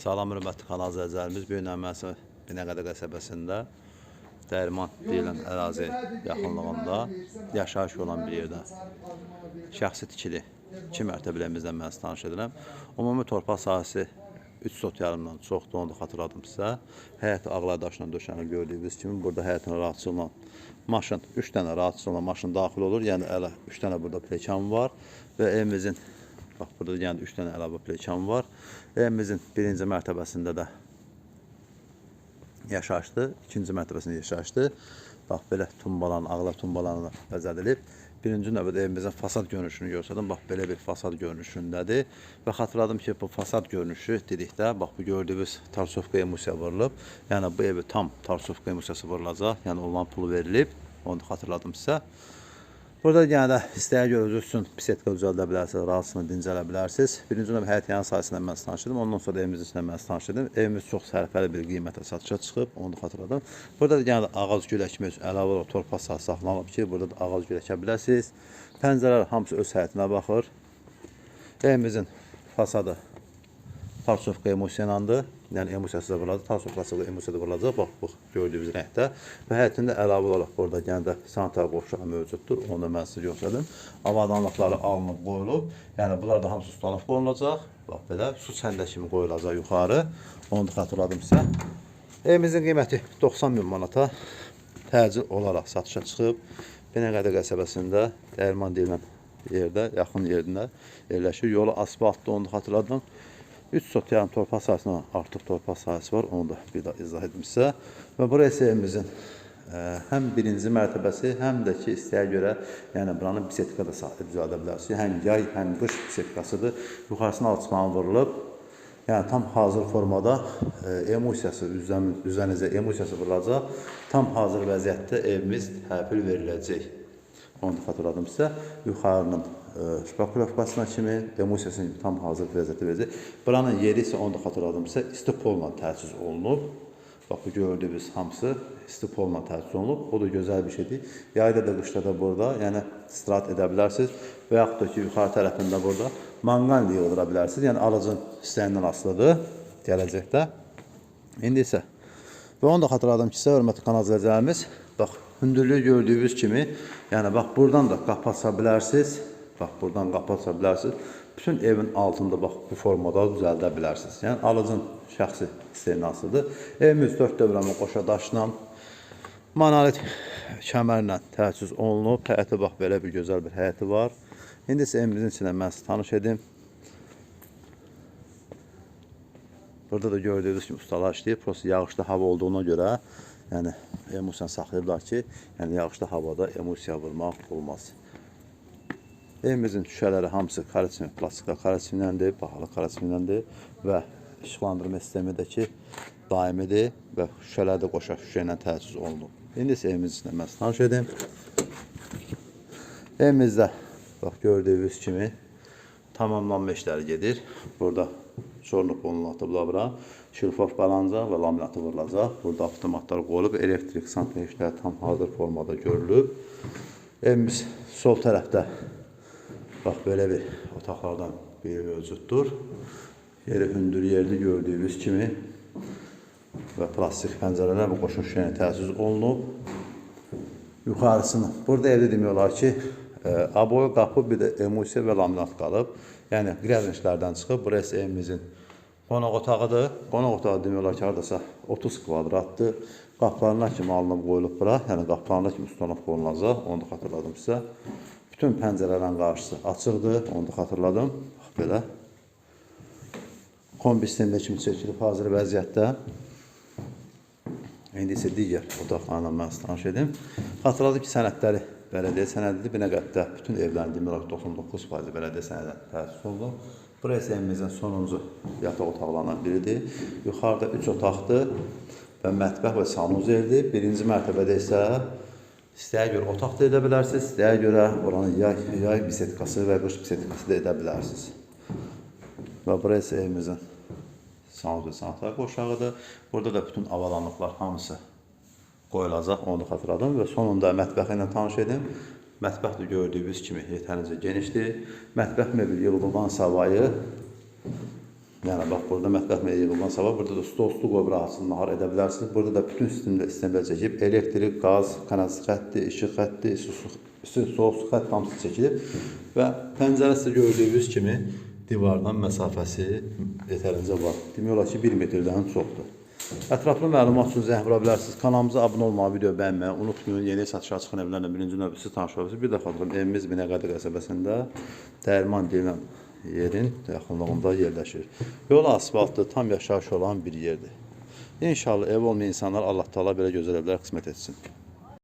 Salam hörmətli kanal izləyicilərimiz, bu gün əməsi Binəqədə qəsəbəsində Dərman deyilən ərazi yaxınlığında yaşayış olan bir yerdə şəxsi tikili 2 mərtəbəli evimizdən mən sizə tanış edirəm. Ümumi torpaq sahəsi 3 sot yarımdan çoxdur, onu da xatırladım sizə. Həyəti ağlar daşla döşənib gördüyünüz kimi burada həyətin rahatçılığına maşın 3 dənə rahatçılığına maşın daxil olur. Yəni əla 3 dənə burada plekan var və evimizin bax burada yəni 3 dənə əlavə plekan var. Evimizin birinci mərtəbəsində də yaşayışdı. ikinci mərtəbəsində yaşayışdı. Bax belə tumbalan, ağla tumbalanla bəzədilib. Birinci növbədə evimizin fasad görünüşünü göstərdim. Bax belə bir fasad görünüşündədir. Və xatırladım ki, bu fasad görünüşü dedikdə bax bu gördüyünüz tarsovka emulsiya vurulub. Yəni bu evi tam tarsovka emulsiyası vurulacaq. Yəni ondan pul verilib. Onu xatırladım sizə. Burada yenə də istəyə görə özünüz üçün bisetka düzəldə bilərsiniz, razısını dincələ bilərsiniz. Birinci növbə həyət yanı sayəsində mən sizi tanış edim. Ondan sonra evimizin içində mən sizi tanış edim. Evimiz çox sərfəli bir qiymətə satışa çıxıb, onu da xatırladım. Burada da yenə də ağac gül əkmək üçün əlavə olaraq torpaq sahəsi saxlanılıb ki, burada da ağac gül əkə bilərsiniz. Pəncərələr hamısı öz həyətinə baxır. Evimizin fasadı Tarsovka emosiyanandır. Yəni emosiyası da vurulacaq, da emosiya da vurulacaq. Bax bu gördüyünüz rəngdə və həyətində əlavə olaraq burada yenə də sanitar qovşağı mövcuddur. Onu da mən sizə göstərdim. Avadanlıqları alınıb qoyulub. Yəni bunlar da hamısı sulanıb qoyulacaq. Bax belə su çəndə kimi qoyulacaq yuxarı. Onu da xatırladım sizə. Evimizin qiyməti 90 min manata təcil olaraq satışa çıxıb. Binəqədə qəsəbəsində dəyirman deyilən yerdə, yaxın yerində yerləşir. Yolu asfaltdır, onu da xatırladım. 3 sot yarım torpaq sahəsindən artıq torpaq sahəsi var. Onu da bir daha izah sizə. Və burası evimizin ə, həm birinci mərtəbəsi, həm də ki, istəyə görə, yəni buranın bisetka da düzəldə bilərsiniz. Həm yay, həm qış bisetkasıdır. Yuxarısına alçıqan vurulub. Yəni tam hazır formada ə, emulsiyası üzən, üzərinizə emulsiyası vurulacaq. Tam hazır vəziyyətdə evimiz təhvil veriləcək. Onu da xatırladım sizə. Yuxarının e, şpakulovkasına kimi emulsiyasını tam hazır vəziyyətdə verəcək. Buranın yeri isə onu da xatırladım sizə. İstipolla təchiz olunub. Bax bu gördüyünüz hamısı istipolla təchiz olunub. O da gözəl bir şeydir. Yayda da qışda da burada, yəni istirahat edə bilərsiniz və yaxud da ki, yuxarı tərəfində burada manqal yığdıra bilərsiniz. Yəni alıcın istəyindən asılıdır gələcəkdə. İndi isə və onu da xatırladım ki, sizə hörmətli kanal izləyicilərimiz, bax hündürlüyü gördüyünüz kimi, yəni bax buradan da qapı aça bilərsiniz. Bax buradan qapı aça bilərsiniz. Bütün evin altında bax bu formada düzəldə bilərsiniz. Yəni alıcın şəxsi istehnassıdır. Evimiz 4 dövrəmə qoşa daşla monolit kəmərlə təchiz olunub. Həyəti bax belə bir gözəl bir həyəti var. İndi isə evimizin içində mən sizi tanış edim. Burada da gördüyünüz kimi ustalar işləyir. Prosta yağışlı hava olduğuna görə, yəni emulsiyanı saxlayıblar ki, yəni yağışlı havada emulsiya vurmaq olmaz. Evimizin şüşələri hamısı karaçin, plastika karaçinləndir, bahalı karaçinləndir və işıqlandırma sistemi də ki, daimidir və şüşələr də qoşa şüşə ilə təchiz olunub. İndi isə evimizin içində mən tanış edim. Evimizdə bax gördüyünüz kimi tamamlanma işləri gedir. Burada çorluq olunacaq bura. Şifaff qalanacaq və laminatı vurulacaq. Burada avtomatlar qoyulub, elektrik santexnikləri tam hazır formada görülüb. Evimiz sol tərəfdə bax belə bir otaqlardan biri mövcuddur. Yeri hündür yerdə gördüyünüz kimi və plastik pəncərələr və qoşun şüşəni təchiz olunub. Yuxarısını, burada evdə demək olar ki, e, aboy qapı, bir də emulsiya və laminat qalıb. Yəni qrəzinçlərdən çıxıb, burası evimizin qonaq otağıdır. Qonaq otağı demək olar ki, hardasa 30 kvadratdır. Qapılarına kimi alınıb qoyulub bura, yəni qapılarına kimi ustanıb qoyulacaq, onu da xatırladım sizə. Bütün pəncərələrin qarşısı açıqdır, onu da xatırladım. Bax belə. Kombi sistemdə kimi çəkilib hazır vəziyyətdə. İndi isə digər otaqlarla mən tanış edim. Xatırladım ki, sənədləri bələdiyyə sənədidir. Binəqəddə bütün olar 99% bələdiyyə sənədindən təsis olunub. Burası evimizin sonuncu yataq otaqlarından biridir. Yuxarıda 3 otaqdır və mətbəx və sanuz evdir. Birinci mərtəbədə isə istəyə görə otaq da edə bilərsiniz, istəyə görə oranı yay, yay bisetkası və qış bisetkası da edə bilərsiniz. Və burası evimizin sanuz və sanitar qoşağıdır. Burada da bütün avadanlıqlar hamısı qoyulacaq, onu xatırladım və sonunda mətbəxi ilə tanış edim. Mətbəx də gördüyünüz kimi yetərincə genişdir. Mətbəx mebel yığılmadan savayı Yəni bax burada mətbəx məyə yığılma sabah burada da stol stol qoyub rahatsız nahar edə bilərsiniz. Burada da bütün sistemdə sistemlər çəkilib. Elektrik, qaz, kanalizasiya xətti, işıq xətti, su soyuq su xətti hamısı çəkilib və pəncərəsi gördüyünüz kimi divardan məsafəsi yetərincə var. Demək olar ki 1 metrdən çoxdur. Ətraflı məlumat üçün zəng vura bilərsiniz. Kanalımıza abunə olmağı, video bəyənməyi unutmayın. Yeni satışa çıxan evlərlə birinci növbəsi tanış olabilirsiniz. Bir də xatırlayım, evimiz Binəqədi qəsəbəsində Dərman deyilən yerin yaxınlığında yerləşir. Yol asfaltlı, tam yaşayış olan bir yerdir. İnşallah ev olmayan insanlar Allah Taala belə gözəl evlər qismət etsin.